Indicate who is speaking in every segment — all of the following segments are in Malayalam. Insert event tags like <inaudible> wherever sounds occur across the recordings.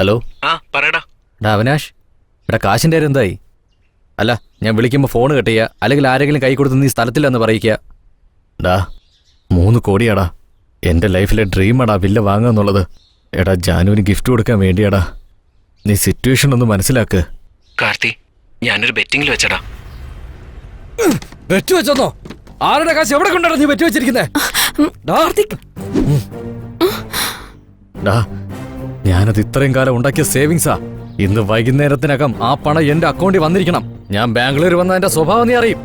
Speaker 1: ഹലോ?
Speaker 2: ആ പറയടാ.
Speaker 1: ഡാ അവിനാഷ് ഇവിടെ കാശിന്റെ കാര്യം എന്തായി? അല്ല ഞാൻ വിളിക്കുമ്പോൾ ഫോൺ കട്ട് ചെയ്യുക അല്ലെങ്കിൽ ആരെങ്കിലും കൈ കൊടുത്ത് നീ സ്ഥലത്തില്ലെന്ന് പറയിക്കുക ഡാ മൂന്ന് കോടിയാടാ. എന്റെ ലൈഫിലെ ഡ്രീമാടാ വില്ല വാങ്ങുക എന്നുള്ളത്. എടാ ജാനുവിന് ഗിഫ്റ്റ് കൊടുക്കാൻ വേണ്ടിയാടാ. നീ സിറ്റുവേഷൻ ഒന്ന് മനസ്സിലാക്ക്.
Speaker 2: കാർത്തി ഞാനൊരു ബെറ്റിംഗിൽ വെച്ചടാ.
Speaker 1: ബെറ്റ് വെച്ചോ ആരുടെ കാശ് എവിടെ കൊണ്ടാണ് നീ വെച്ചു വെച്ചിരിക്കുന്നേ? ഡാ ഞാനത് ഇത്രയും കാലം ഉണ്ടാക്കിയ സേവിങ്സാ. ഇന്ന് വൈകുന്നേരത്തിനകം ആ പണം എന്റെ അക്കൗണ്ടിൽ വന്നിരിക്കണം. ഞാൻ ബാംഗ്ലൂർ വന്ന എന്റെ സ്വഭാവം നീ അറിയും.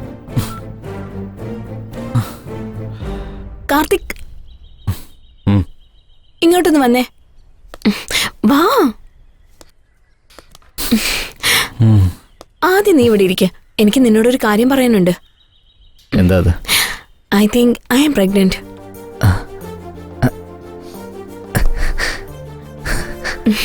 Speaker 3: കാർത്തിക്. ഇങ്ങോട്ടൊന്ന് വന്നേ. വാ. ആദ്യം നീ ഇവിടെ ഇരിക്ക. എനിക്ക് നിന്നോടൊരു കാര്യം പറയാനുണ്ട്.
Speaker 1: എന്താ
Speaker 3: I think I am pregnant
Speaker 1: hello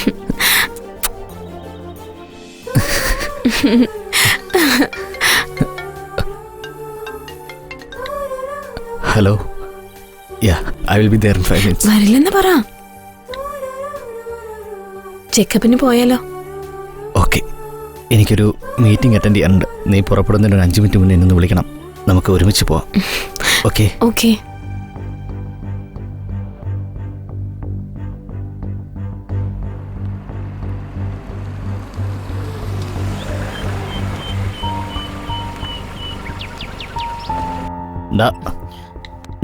Speaker 1: yeah I will be there in minutes
Speaker 3: വരില്ലെന്ന് പറ. ചെക്കപ്പിന് പോയാലോ?
Speaker 1: ഓക്കെ എനിക്കൊരു മീറ്റിംഗ് അറ്റൻഡ് ചെയ്യാനുണ്ട്. നീ പുറപ്പെടുന്നതിന് ഒരു അഞ്ച് മിനിറ്റ് മുന്നേ നിന്ന് വിളിക്കണം. നമുക്ക് ഒരുമിച്ച് പോവാം. ഓക്കെ
Speaker 3: ഓക്കെ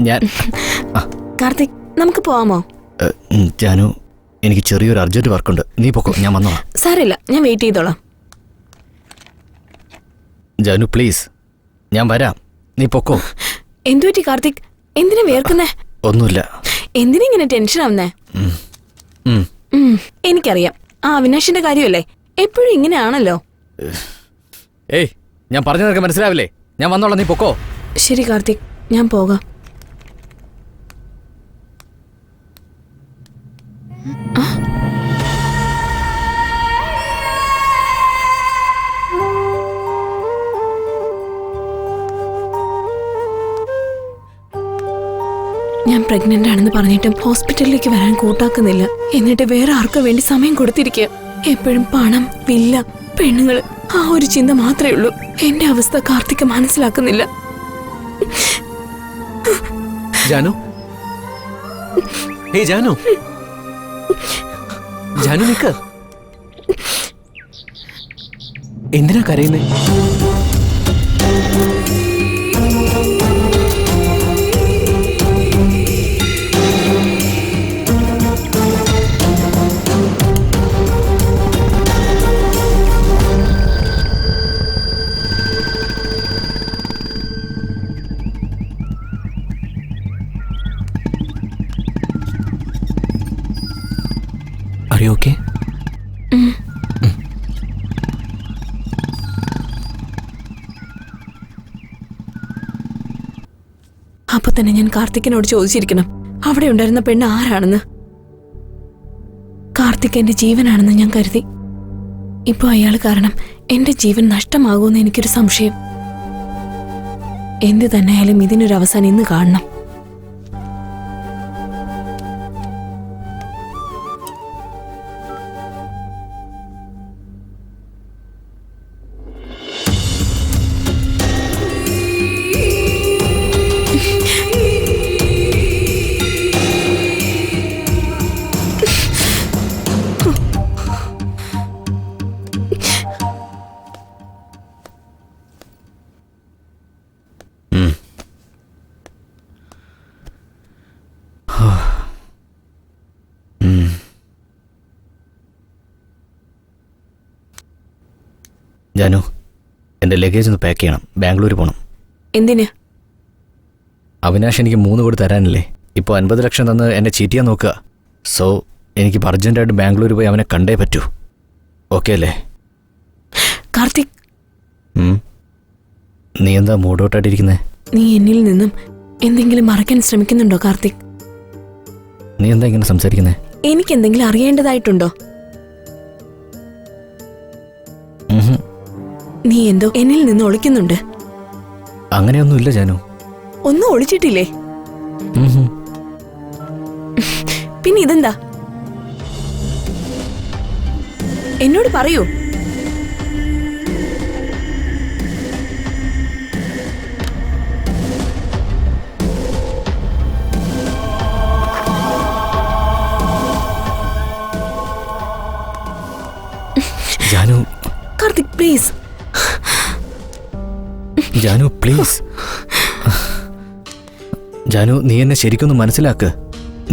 Speaker 1: ഞാൻ
Speaker 3: കാർത്തിക് നമുക്ക് പോവാമോ?
Speaker 1: ജാനു എനിക്ക് ചെറിയൊരു അർജന്റ് വർക്കുണ്ട്. നീ പൊക്കോ ഞാൻ വന്നോളാം.
Speaker 3: സാരമില്ല ഞാൻ വെയിറ്റ് ചെയ്തോളാം.
Speaker 1: ജാനു പ്ലീസ് ഞാൻ വരാം. നീ പൊക്കോ.
Speaker 3: എന്തുപറ്റി കാർത്തിക്? എന്തിനാ വേർക്കുന്നേ
Speaker 1: ഒന്നുമില്ല.
Speaker 3: എന്തിനാ ഇങ്ങനെ ടെൻഷൻ ആവുന്നേ? എനിക്കറിയാം. ആ അവിനാഷിന്റെ കാര്യമല്ലേ? എപ്പോഴും ഇങ്ങനെയാണല്ലോ.
Speaker 1: ഏയ് ഞാൻ പറഞ്ഞതൊക്കെ മനസ്സിലാവില്ലേ? ഞാൻ വന്നോളാം നീ പൊക്കോ.
Speaker 3: ശരി കാർത്തിക്. ഞാൻ പോകാം. ഞാൻ പ്രഗ്നന്റ് ആണെന്ന് പറഞ്ഞിട്ട് ഹോസ്പിറ്റലിലേക്ക് വരാൻ കൂട്ടാക്കുന്നില്ല. എന്നിട്ട് വേറെ ആർക്കും വേണ്ടി സമയം കൊടുത്തിരിക്കുക എപ്പോഴും പണം വില്ല പെണ്ണുങ്ങൾ ആ ഒരു ചിന്ത മാത്രമേ ഉള്ളൂ. എന്റെ അവസ്ഥ കാർത്തിക് മനസ്സിലാക്കുന്നില്ല.
Speaker 2: ജാനു? ഹേ ജാനു. ജാനു നിക്ക്. എന്തിനാ കരയുന്നേ?
Speaker 3: അപ്പൊ തന്നെ ഞാൻ കാർത്തിക്കിനോട് ചോദിച്ചിരിക്കണം. അവിടെ ഉണ്ടായിരുന്ന പെണ്ണ് ആരാണെന്ന്? കാർത്തിക് എന്റെ ജീവനാണെന്ന് ഞാൻ കരുതി. ഇപ്പൊ അയാൾ കാരണം എന്റെ ജീവൻ നഷ്ടമാകുമെന്ന് എനിക്കൊരു സംശയം. എന്തു തന്നെയായാലും ഇതിനൊരു അവസാനം ഇന്ന് കാണണം.
Speaker 1: ജാനു എന്റെ ലഗേജ് ഒന്ന് പാക്ക് ചെയ്യണം. ബാംഗ്ലൂർ പോകണം
Speaker 3: എന്തിന്?
Speaker 1: അവിനാശ് എനിക്ക് മൂന്ന് കോടി തരാനില്ലേ? ഇപ്പോൾ അൻപത് ലക്ഷം തന്ന് എന്നെ ചീറ്റിയാൻ നോക്കുക. സോ എനിക്ക് അർജന്റായിട്ട് ബാംഗ്ലൂർ പോയി അവനെ കണ്ടേ പറ്റൂ. ഓക്കെ അല്ലേ?
Speaker 3: കാർത്തിക്?
Speaker 1: നീ എന്താ മൂടോട്ടായിട്ടിരിക്കുന്നേ?
Speaker 3: നീ എന്നിൽ നിന്നും എന്തെങ്കിലും മറയ്ക്കാൻ ശ്രമിക്കുന്നുണ്ടോ കാർത്തിക്?
Speaker 1: നീ എന്താ ഇങ്ങനെ സംസാരിക്കുന്നേ?
Speaker 3: എനിക്ക് എന്തെങ്കിലും അറിയേണ്ടതായിട്ടുണ്ടോ? നീ എന്തോ എന്നിൽ നിന്ന് ഒളിക്കുന്നുണ്ട്.
Speaker 1: അങ്ങനെയൊന്നുമില്ല ജാനു.
Speaker 3: ഒന്നും ഒളിച്ചിട്ടില്ലേ? പിന്നെ ഇതെന്താ? എന്നോട് പറയൂ.
Speaker 1: ജാനു.
Speaker 3: കാർത്തിക് പ്ലീസ്
Speaker 1: ജാനു പ്ലീസ് ജാനു നീ എന്നെ ശരിക്കൊന്ന് മനസ്സിലാക്ക്.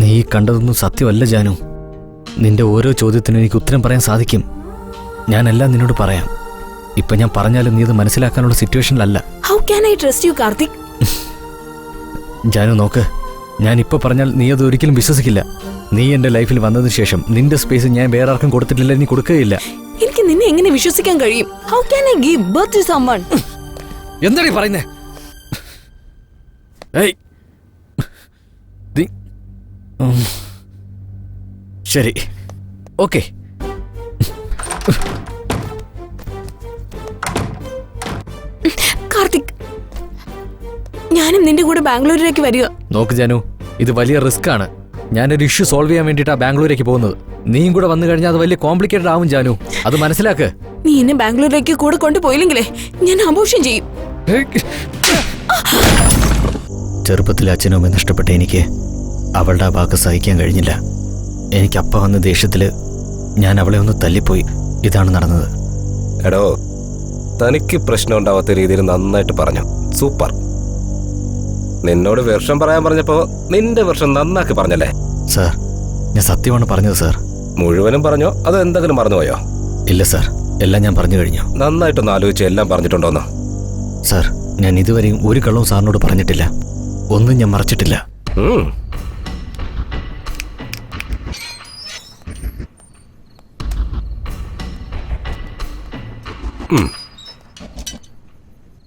Speaker 1: നീ കണ്ടതൊന്നും സത്യമല്ല ജാനു. നിന്റെ ഓരോ ചോദ്യത്തിനും എനിക്ക് ഉത്തരം പറയാൻ സാധിക്കും. ഞാനെല്ലാം നിന്നോട് പറയാം. ഇപ്പൊ ഞാൻ പറഞ്ഞാലും നീ അത് മനസ്സിലാക്കാനുള്ള സിറ്റുവേഷനിലല്ല.
Speaker 3: How can I trust you Karthik
Speaker 1: Janu നോക്ക്. ഞാൻ ഇപ്പോൾ പറഞ്ഞാൽ നീ അത് ഒരിക്കലും വിശ്വസിക്കില്ല. നീ എന്റെ ലൈഫിൽ വന്നതിന് ശേഷം നിന്റെ സ്പേസ് ഞാൻ വേറെ ആർക്കും കൊടുത്തിട്ടില്ല നീ കൊടുക്കുകയില്ല.
Speaker 3: എനിക്ക് നിന്നെ എങ്ങനെ വിശ്വസിക്കാൻ കഴിയും? How can I give birth to someone
Speaker 1: എന്താണ് ഈ പറയുന്നേ? ഏയ്. ശരി. ഓക്കെ.
Speaker 3: കാർത്തിക് ഞാനും നിന്റെ കൂടെ ബാംഗ്ലൂരിലേക്ക് വരിക.
Speaker 1: നോക്ക് ജാനു ഇത് വലിയ റിസ്ക് ആണ്. ഞാനൊരു ഇഷ്യൂ സോൾവ് ചെയ്യാൻ വേണ്ടിയിട്ടാ ബാംഗ്ലൂരേക്ക് പോകുന്നത്. നീയും കൂടെ വന്നു കഴിഞ്ഞാൽ അത് വലിയ കോംപ്ലിക്കേറ്റഡ് ആവും ജാനു. അത് മനസ്സിലാക്ക്.
Speaker 3: നീ എന്നെ ബാംഗ്ലൂരിലേക്ക് കൂടെ കൊണ്ടുപോയില്ലെങ്കിലേ ഞാൻ ആഘോഷം ചെയ്യും.
Speaker 1: ചെറുപ്പത്തിൽ അച്ഛനും അമ്മയും നഷ്ടപ്പെട്ട എനിക്ക് അവളുടെ ആ വാക്ക് സഹിക്കാൻ കഴിഞ്ഞില്ല. എനിക്ക് അപ്പ വന്ന ദേഷ്യത്തിൽ ഞാൻ അവളെ ഒന്ന് തല്ലിപ്പോയി. ഇതാണ് നടന്നത്.
Speaker 4: എടോ തനിക്ക് പ്രശ്നം ഉണ്ടാവാത്ത രീതിയിൽ നന്നായിട്ട് പറഞ്ഞു. സൂപ്പർ. നിന്നോട് വർഷം പറയാൻ പറഞ്ഞപ്പോ നിന്റെ വർഷം നന്നാക്കി പറഞ്ഞല്ലേ?
Speaker 1: സാർ ഞാൻ സത്യമാണ് പറഞ്ഞത് സാർ.
Speaker 4: മുഴുവനും പറഞ്ഞോ? അതോ എന്തെങ്കിലും മറന്നുപോയോ?
Speaker 1: ഇല്ല സാർ. എല്ലാം ഞാൻ പറഞ്ഞു കഴിഞ്ഞു.
Speaker 4: നന്നായിട്ടൊന്ന് ആലോചിച്ച് എല്ലാം പറഞ്ഞിട്ടുണ്ടോന്ന്?
Speaker 1: സാർ ഞാൻ ഇതുവരെയും ഒരു കള്ളവും സാറിനോട് പറഞ്ഞിട്ടില്ല. ഒന്നും ഞാൻ മറച്ചിട്ടില്ല.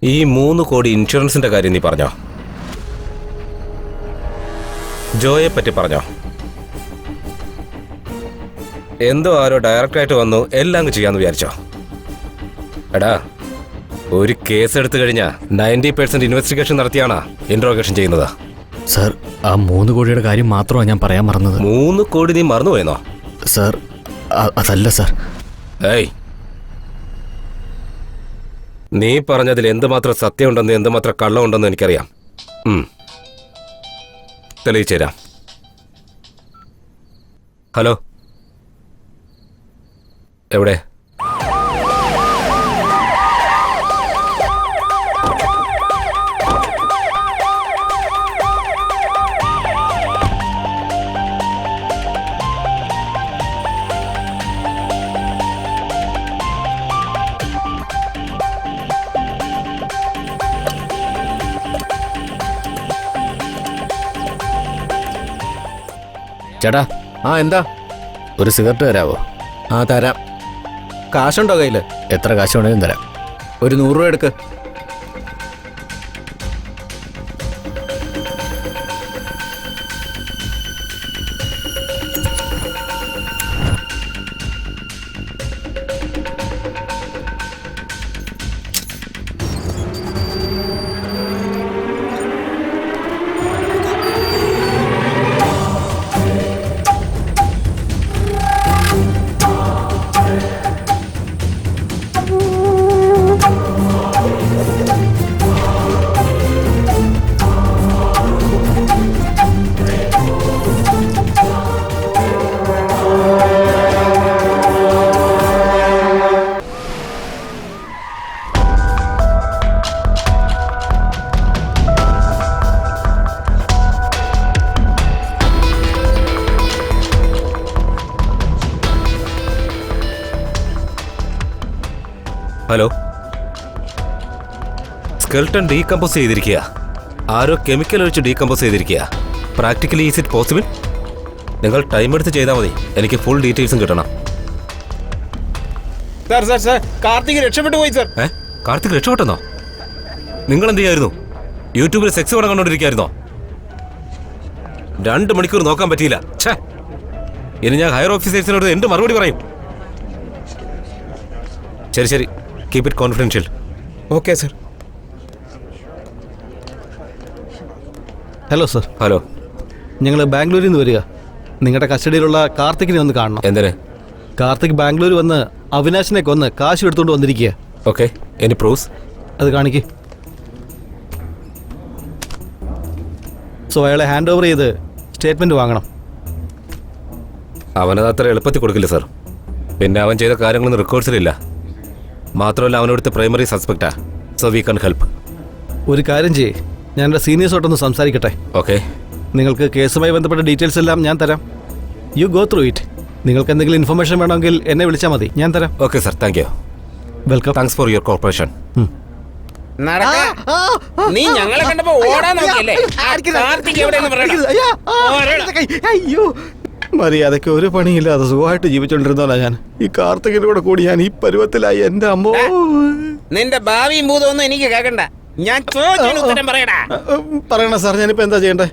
Speaker 4: ഈ മൂന്ന് കോടി ഇൻഷുറൻസിന്റെ കാര്യം നീ പറഞ്ഞോ? ജോയെ പറ്റി പറഞ്ഞോ? എന്തോ ആരോ ഡയറക്റ്റായിട്ട് വന്നു എല്ലാം ചെയ്യാന്ന് വിചാരിച്ചോ? എടാ ഒരു കേസ് എടുത്തു കഴിഞ്ഞാൽ നയന്റി പെർസെന്റ് ഇൻവെസ്റ്റിഗേഷൻ നടത്തിയാണ് ഇൻട്രോഗേഷൻ ചെയ്യുന്നത്.
Speaker 1: സർ ആ മൂന്ന് കോടിയുടെ കാര്യം മാത്രമാണ് ഞാൻ പറയാൻ മറന്നത്.
Speaker 4: മൂന്ന് കോടി നീ മറന്നുപോയെന്നോ
Speaker 1: സാർ അതല്ല സർ.
Speaker 4: ഏയ്. നീ പറഞ്ഞതിൽ എന്തുമാത്രം സത്യമുണ്ടെന്ന് എന്തുമാത്രം കള്ളമുണ്ടെന്ന് എനിക്കറിയാം. തെളിയിച്ചു തരാം. ഹലോ. എവിടെ?
Speaker 1: ചേട്ടാ
Speaker 2: ആ എന്താ?
Speaker 1: ഒരു സിഗരറ്റ് തരാവോ?
Speaker 2: ആ തരാം. കാശുണ്ടോ കയ്യിൽ
Speaker 1: എത്ര കാശ് വേണേലും തരാം.
Speaker 2: ഒരു നൂറ് രൂപ എടുക്ക്.
Speaker 4: ഹലോ സ്കെൽട്ടൺ ഡീകമ്പോസ് ചെയ്തിരിക്കുക ആരോ കെമിക്കൽ ഒഴിച്ച് ഡീകമ്പോസ് ചെയ്തിരിക്കുക പ്രാക്ടിക്കലി ഈസ് ഇറ്റ് പോസിബിൾ നിങ്ങൾ ടൈം എടുത്ത് ചെയ്താൽ മതി. എനിക്ക് ഫുൾ ഡീറ്റെയിൽസും കിട്ടണം.
Speaker 5: സാർ സാർ സാർ കാർത്തിക് രക്ഷപ്പെട്ടു പോയി സാർ
Speaker 4: ഏ? കാർത്തിക് രക്ഷപ്പെട്ടെന്നോ? നിങ്ങൾ എന്ത് ചെയ്യായിരുന്നു? യൂട്യൂബിൽ സെക്സ് പടം കണ്ടോണ്ടിരിക്കായിരുന്നോ രണ്ട് മണിക്കൂർ നോക്കാൻ പറ്റിയില്ല. ഛേ! ഇനി ഞാൻ ഹയർ ഓഫീസേഴ്സിനോട് എന്ത് മറുപടി പറയും? ശരി ശരി. Keep it confidential
Speaker 5: okay sir
Speaker 6: hello sir
Speaker 4: hello
Speaker 6: ഞങ്ങൾ ബാംഗ്ലൂരിൽ നിന്ന് വരിക. നിങ്ങളുടെ കസ്റ്റഡിയിലുള്ള കാർത്തിക്കിനെ ഒന്ന് കാണണം.
Speaker 4: എന്തിന്?
Speaker 2: കാർത്തിക് ബാംഗ്ലൂർ വന്ന് അവിനാശിനെ കൊന്ന് കാശ് എടുത്തുകൊണ്ട് വന്നിരിക്കുക
Speaker 4: ഓക്കെ എനി പ്രൂഫ്സ്
Speaker 2: അത് കാണിക്ക്. സോ അയാളെ ഹാൻഡ് ഓവർ ചെയ്ത് സ്റ്റേറ്റ്മെന്റ് വാങ്ങണം.
Speaker 4: അവനത് അത്ര എളുപ്പത്തിൽ കൊടുക്കില്ല സാർ പിന്നെ അവൻ ചെയ്ത കാര്യങ്ങളൊന്നും റെക്കോർഡ്സിലില്ല മാത്രമല്ല അവനോടുത്തെ primary സസ്പെക്റ്റാ. So we can help.
Speaker 2: ഒരു കാര്യം ചെയ്യേ. ഞാൻ എന്റെ സീനിയേഴ്സോട്ടൊന്ന് സംസാരിക്കട്ടെ.
Speaker 4: ഓക്കെ.
Speaker 2: നിങ്ങൾക്ക് കേസുമായി ബന്ധപ്പെട്ട ഡീറ്റെയിൽസ് എല്ലാം ഞാൻ തരാം. യു ഗോ ത്രൂ ഇറ്റ് നിങ്ങൾക്ക് എന്തെങ്കിലും ഇൻഫർമേഷൻ വേണമെങ്കിൽ എന്നെ വിളിച്ചാൽ മതി. ഞാൻ തരാം.
Speaker 4: Okay sir. Thank you.
Speaker 2: Welcome
Speaker 4: thanks for your corporation
Speaker 5: നീ ഞങ്ങളെ കണ്ടപ്പോ ഓടാൻ നോക്കിയല്ലേ? കാർത്തിക്
Speaker 2: അയ്യോ. മര്യാദയ്ക്ക് ഒരു പണിയില്ലാതെ സുഖമായിട്ട് ജീവിച്ചോണ്ടിരുന്നോളാ ഞാൻ. ഈ കാർത്തികനോട് കൂടെ ഞാൻ ഈ പരുവത്തിലായി എന്റെ അമ്മോ.
Speaker 5: നിന്റെ ഭാവിയും ഭൂതമൊന്നും എനിക്ക് കേക്കണ്ട ഞാൻ ചോദിച്ചതിന് ഉത്തരം പറയടാ.
Speaker 2: പറയണ സാർ ഞാനിപ്പോ എന്താ ചെയ്യണ്ടേ?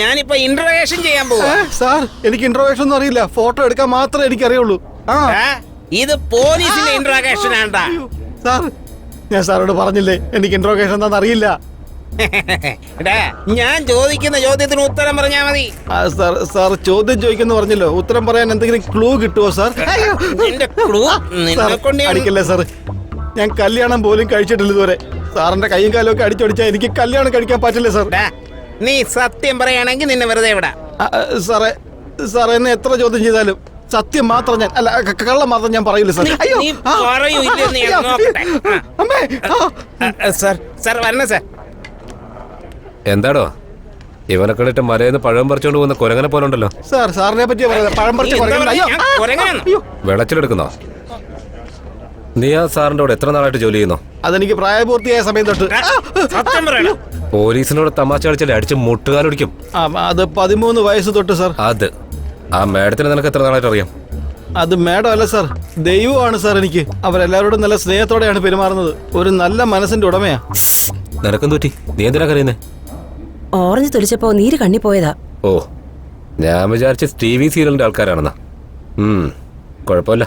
Speaker 5: ഞാനിപ്പോ ഇന്റർവേഷൻ ചെയ്യാൻ പോവാ.
Speaker 2: സാർ എനിക്ക് ഇന്റർവേഷൻ ഒന്നും അറിയില്ല. ഫോട്ടോ എടുക്കാൻ മാത്രമേ എനിക്ക് അറിയുള്ളൂ
Speaker 5: ഇത് പോലീസിന്റെ ഇന്റർവേഷൻ ആണ്ടാ.
Speaker 2: സാർ ഞാൻ സാറോട് പറഞ്ഞില്ലേ എനിക്ക് ഇന്റർവേഷൻ എന്താണെന്ന് അറിയില്ല.
Speaker 5: ഞാൻ ചോദിക്കുന്ന ചോദ്യത്തിന് ഉത്തരം പറഞ്ഞാ മതി.
Speaker 2: സാർ സാർ ചോദ്യം ചോദിക്കുന്നു പറഞ്ഞല്ലോ. ഉത്തരം പറയാൻ എന്തെങ്കിലും ക്ലൂ കിട്ടുമോ സാർ?
Speaker 5: ക്ലൂ
Speaker 2: അടിക്കല്ലേ സാർ? ഞാൻ കല്യാണം പോലും കഴിച്ചിട്ടില്ല ഇതുവരെ. സാറിന്റെ കൈയും കാലും ഒക്കെ അടിച്ചൊടിച്ചാൽ എനിക്ക് കല്യാണം കഴിക്കാൻ പറ്റില്ല സാർ.
Speaker 5: നീ സത്യം പറയുകയാണെങ്കിൽ നിന്നെ വെറുതെ വിടാ.
Speaker 2: സാറേ സാറേ എന്നെ എത്ര ചോദ്യം ചെയ്താലും സത്യം മാത്രം ഞാൻ അല്ല കള്ളം മാത്രം ഞാൻ പറയില്ല സാർ. അയ്യോ.
Speaker 5: സാർ സാർ വരണേ സാർ.
Speaker 4: എന്താടോ? ഇവനെ കണ്ടിട്ട് മലയെന്ന് പഴം പറിച്ചുകൊണ്ട് പോകുന്ന കൊരങ്ങനെ പോലെ ഉണ്ടല്ലോ.
Speaker 2: സാർ സാറിനെ പറ്റി പറയുന്നത്. പഴം പറിച്ച്
Speaker 5: നീ
Speaker 4: വെളച്ചിലെടുക്കുന്നോ? ആ സാറിന്റെ കൂടെ എത്ര നാളായിട്ട് ജോലി ചെയ്യുന്നു?
Speaker 2: അതെനിക്ക് പ്രായപൂർത്തിയായ സമയം തൊട്ട്.
Speaker 4: പോലീസിനോട് തമാശ കളിച്ചാലേ അടിച്ച് മുട്ടുകാലൊടിക്കും.
Speaker 2: ആ, അത് പതിമൂന്ന് വയസ്സ് തൊട്ട് സാർ.
Speaker 4: അത്. ആ മേഡത്തിന് നിനക്ക് എത്ര നാളായിട്ട് അറിയാം?
Speaker 2: അത് മേഡം അല്ല സാർ. ദൈവമാണ് സാർ എനിക്ക്. അവരെല്ലാവരോടും നല്ല സ്നേഹത്തോടെയാണ് പെരുമാറുന്നത്. ഒരു നല്ല മനസ്സിന്റെ ഉടമയാ.
Speaker 4: നിനക്കും തോറ്റി നീ എന്തിനാ കറിയുന്നേ
Speaker 6: ഓറഞ്ച് തൊലിച്ചപ്പോ നീര് കണ്ണി പോയതാ.
Speaker 4: ഓ ഞാൻ വിചാരിച്ച ടി വി സീരിയലിന്റെ ആൾക്കാരാണെന്നാ. കുഴപ്പമില്ല.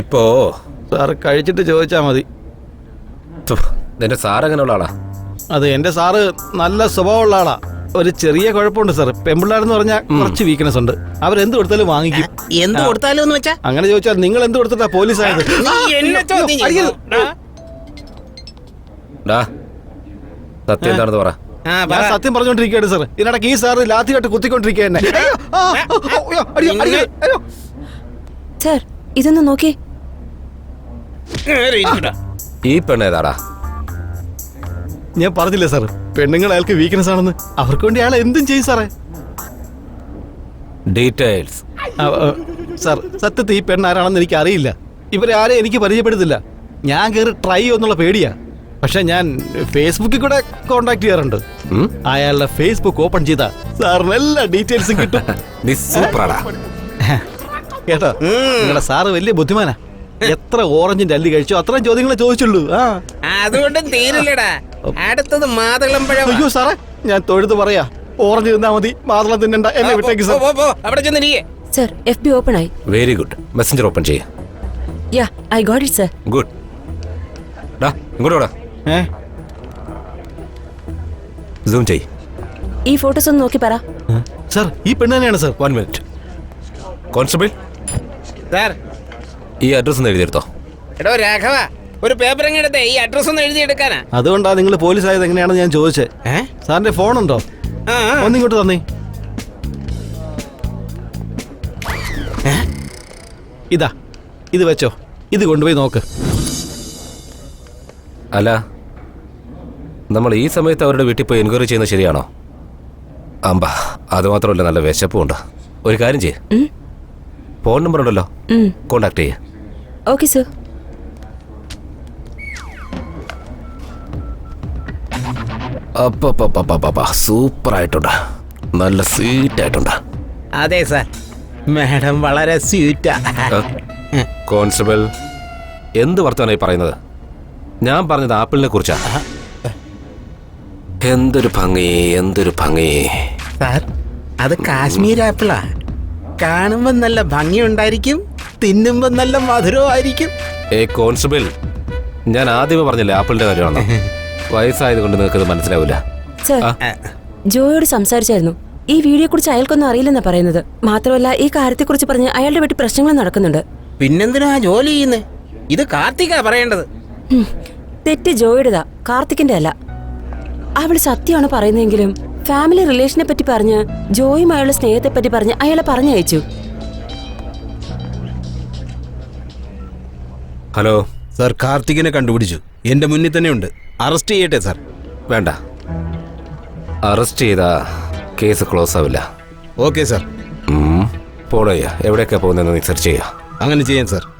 Speaker 4: ഇപ്പോ
Speaker 2: സാർ കഴിച്ചിട്ട് ചോദിച്ചാ മതി.
Speaker 4: നിന്റെ സാർ എങ്ങനെയുള്ള ആളാ?
Speaker 2: അത് എന്റെ സാറ് നല്ല സ്വഭാവമുള്ള ആളാ. ഒരു ചെറിയ കുഴപ്പമുണ്ട് സാർ പെമ്പിള്ളാരെന്ന് പറഞ്ഞാൽ കുറച്ച് വീക്ക്നെസ് ഉണ്ട്. അവരെന്ത് കൊടുത്താലും വാങ്ങിക്കും.
Speaker 5: എന്ത് കൊടുത്താലും എന്ന് വെച്ചാ?
Speaker 2: അങ്ങനെ ചോദിച്ചാൽ നിങ്ങൾ എന്ത് കൊടുത്തിട്ടാ പോലീസ് ആയത്
Speaker 5: നീ എന്നെ ചോദ്യം
Speaker 2: അയ്യോ,
Speaker 5: ചെയ്യുന്നു.
Speaker 2: അയ്യോ.
Speaker 4: ഡാ സത്യം എന്താണെന്ന് പറ.
Speaker 2: ഞാൻ. സത്യം പറഞ്ഞോണ്ടിരിക്കുകയാണ് സാർ ഇതിനിടയ്ക്ക് ഈ സാർ ലാത്തിയായിട്ട് കുത്തിക്കൊണ്ടിരിക്കുക കുത്തിക്കൊണ്ടിരിക്കുന്നെ
Speaker 6: സാർ ഇതൊന്ന് നോക്കി.
Speaker 4: ഈ പെണ്ണേതാടാ
Speaker 2: ഞാൻ പറഞ്ഞില്ലേ സാർ പെണ്ണുങ്ങൾ അയാൾക്ക് വീക്ക്നെസ് ആണെന്ന്. അവർക്ക് വേണ്ടി അയാൾ എന്തും ചെയ്യും സാറേ
Speaker 4: ഡീറ്റെയിൽസ്
Speaker 2: സാർ സത്യത്തിൽ ഈ പെണ്ണ് ആരാണെന്ന് എനിക്ക് അറിയില്ല ഇവരെ ആരെയും എനിക്ക് പരിചയപ്പെടുത്തില്ല ഞാൻ കയറി ട്രൈ എന്നുള്ള പേടിയാ. പക്ഷെ ഞാൻ ഫേസ്ബുക്കിൽ കൂടെ കോണ്ടാക്ട് ചെയ്യാറുണ്ട്. അയാളുടെ ഫേസ്ബുക്ക് ഓപ്പൺ ചെയ്ത. സാറിന് എല്ലാ ഡീറ്റെയിൽസും കിട്ടും. <laughs> <laughs> കേട്ടോ? നിങ്ങളുടെ സാറ് വലിയ ബുദ്ധിമാനാ. എത്ര ഓറഞ്ചിന്റെ അല്ലി കഴിച്ചോ അത്രയും ചോദ്യങ്ങളെ ചോദിച്ചുള്ളൂ. ആ.
Speaker 5: അതുകൊണ്ടും തീരില്ലടാ. അടുത്തത് മാതളം പഴം
Speaker 2: അയ്യോ സാറേ ഞാൻ തൊഴുത് പറയാ. ഓറഞ്ച് തിന്നാ മതി മാതളം തിന്നണ്ട എന്നെ വിട്ടേക്ക് സാർ.
Speaker 5: അവിടെ ചെന്നിരിക്കേ
Speaker 6: സർ എഫ് ബി ഓപ്പൺ ആയി.
Speaker 4: വെരി ഗുഡ് മെസ്സഞ്ചർ ഓപ്പൺ ചെയ്യ.
Speaker 6: Yeah I got it sir
Speaker 4: good ഡാ ഇങ്ങോട്ട് വാടാ.
Speaker 2: ഏ?
Speaker 4: സൂം ചെയ്.
Speaker 6: ഈ ഫോട്ടോസ് ഒന്ന് നോക്കി പറ.
Speaker 2: സാർ ഈ പെണ്ണ് തന്നെയാണ് sir.
Speaker 4: One minute constable
Speaker 5: sir.
Speaker 4: ഈ അഡ്രസ് ഒന്ന് എഴുതിയെടുത്തോ.
Speaker 5: എടോ രാഘവ ഒരു പേപ്പർ അങ്ങ് എടുത്തേ. ഈ അഡ്രസ് ഒന്ന് എഴുതി എടുക്കാനാ
Speaker 2: അതുകൊണ്ടാ നിങ്ങൾ പോലീസ് ആയത് എങ്ങനെയാണെന്ന് ഞാൻ ചോദിച്ചേ.
Speaker 5: ഏ?
Speaker 2: സാറിന്റെ ഫോൺ ഉണ്ടോ
Speaker 5: ഒന്ന് ഇങ്ങോട്ട്
Speaker 2: ഒന്നിങ്ങോട്ട് തന്നേ ഇതാ. ഇത് വെച്ചോ. ഇത് കൊണ്ടുപോയി നോക്ക്.
Speaker 4: അല്ല നമ്മൾ ഈ സമയത്ത് അവരുടെ വീട്ടിൽ പോയി എൻക്വയറി ചെയ്യുന്നത് ശരിയാണോ? അമ്പ അത് മാത്രമല്ല നല്ല വിശപ്പുണ്ട് ഒരു കാര്യം ചെയ്യ്. ഫോൺ നമ്പർ ഉണ്ടല്ലോ. കോണ്ടാക്ട് ചെയ്യ.
Speaker 6: ഓക്കെ സർ
Speaker 4: സൂപ്പർ ആയിട്ടുണ്ട് നല്ല സ്വീറ്റ് ആയിട്ടുണ്ട്
Speaker 5: അതെ സാർ മാഡം വളരെ സ്വീറ്റാ?
Speaker 4: കോൺസ്റ്റബിൾ എന്ത് വർത്തമാനായി പറയുന്നത്? ഞാൻ പറഞ്ഞത് ആപ്പിളിനെ കുറിച്ചാ. എന്തൊരു ഭംഗി എന്തൊരു ഭംഗി.
Speaker 5: സാർ അത് കാശ്മീർ ആപ്പിളാ. കാണുമ്പോ നല്ല ഭംഗി ഉണ്ടായിരിക്കും തിന്നുമ്പോ നല്ല മധുരമായിരിക്കും
Speaker 4: ഏ കോൺസ്റ്റബിൾ ഞാൻ ആദ്യമേ പറഞ്ഞില്ലേ ആപ്പിളിന്റെ കാര്യമാണോ <laughs> വയസ്സായത് കൊണ്ട് നിങ്ങൾക്ക് മനസ്സിലാവില്ല
Speaker 6: സർ. ജോയോട് സംസാരിച്ചായിരുന്നു. ഈ വീഡിയോ കുറിച്ച് അയാൾക്കൊന്നും അറിയില്ലെന്നാ പറയുന്നത്. മാത്രമല്ല ഈ കാര്യത്തെക്കുറിച്ച് പറഞ്ഞ് അയാളുടെ വീട്ടിൽ പ്രശ്നങ്ങൾ നടക്കുന്നുണ്ട്.
Speaker 5: പിന്നെന്തിനാ ജോലി ചെയ്യുന്നത് ഇത് കാർത്തിക പറയേണ്ടത്.
Speaker 6: തെറ്റ് ജോയുടേതാ കാർത്തിക്കിന്റെ അല്ല. അവൾ സത്യമാണ് പറയുന്നതെങ്കിലും ഫാമിലി റിലേഷനെ പറ്റി പറഞ്ഞ് ജോയുമായുള്ള സ്നേഹത്തെ പറ്റി പറഞ്ഞ് അയാളെ പറഞ്ഞയച്ചു.
Speaker 4: ഹലോ.
Speaker 7: സർ കാർത്തികിനെ കണ്ടുപിടിച്ചു. എന്റെ മുന്നിൽ തന്നെ ഉണ്ട് അറസ്റ്റ് ചെയ്യട്ടെ സർ.
Speaker 4: വേണ്ട. അറസ്റ്റ് ചെയ്താ കേസ് ക്ലോസ് ആവില്ല.
Speaker 7: Okay sir.
Speaker 4: ഫോളോ എവിടെയൊക്കെ പോകുന്നതെന്ന് സെർച്ച് ചെയ്യാം.
Speaker 7: അങ്ങനെ ചെയ്യാം സാർ.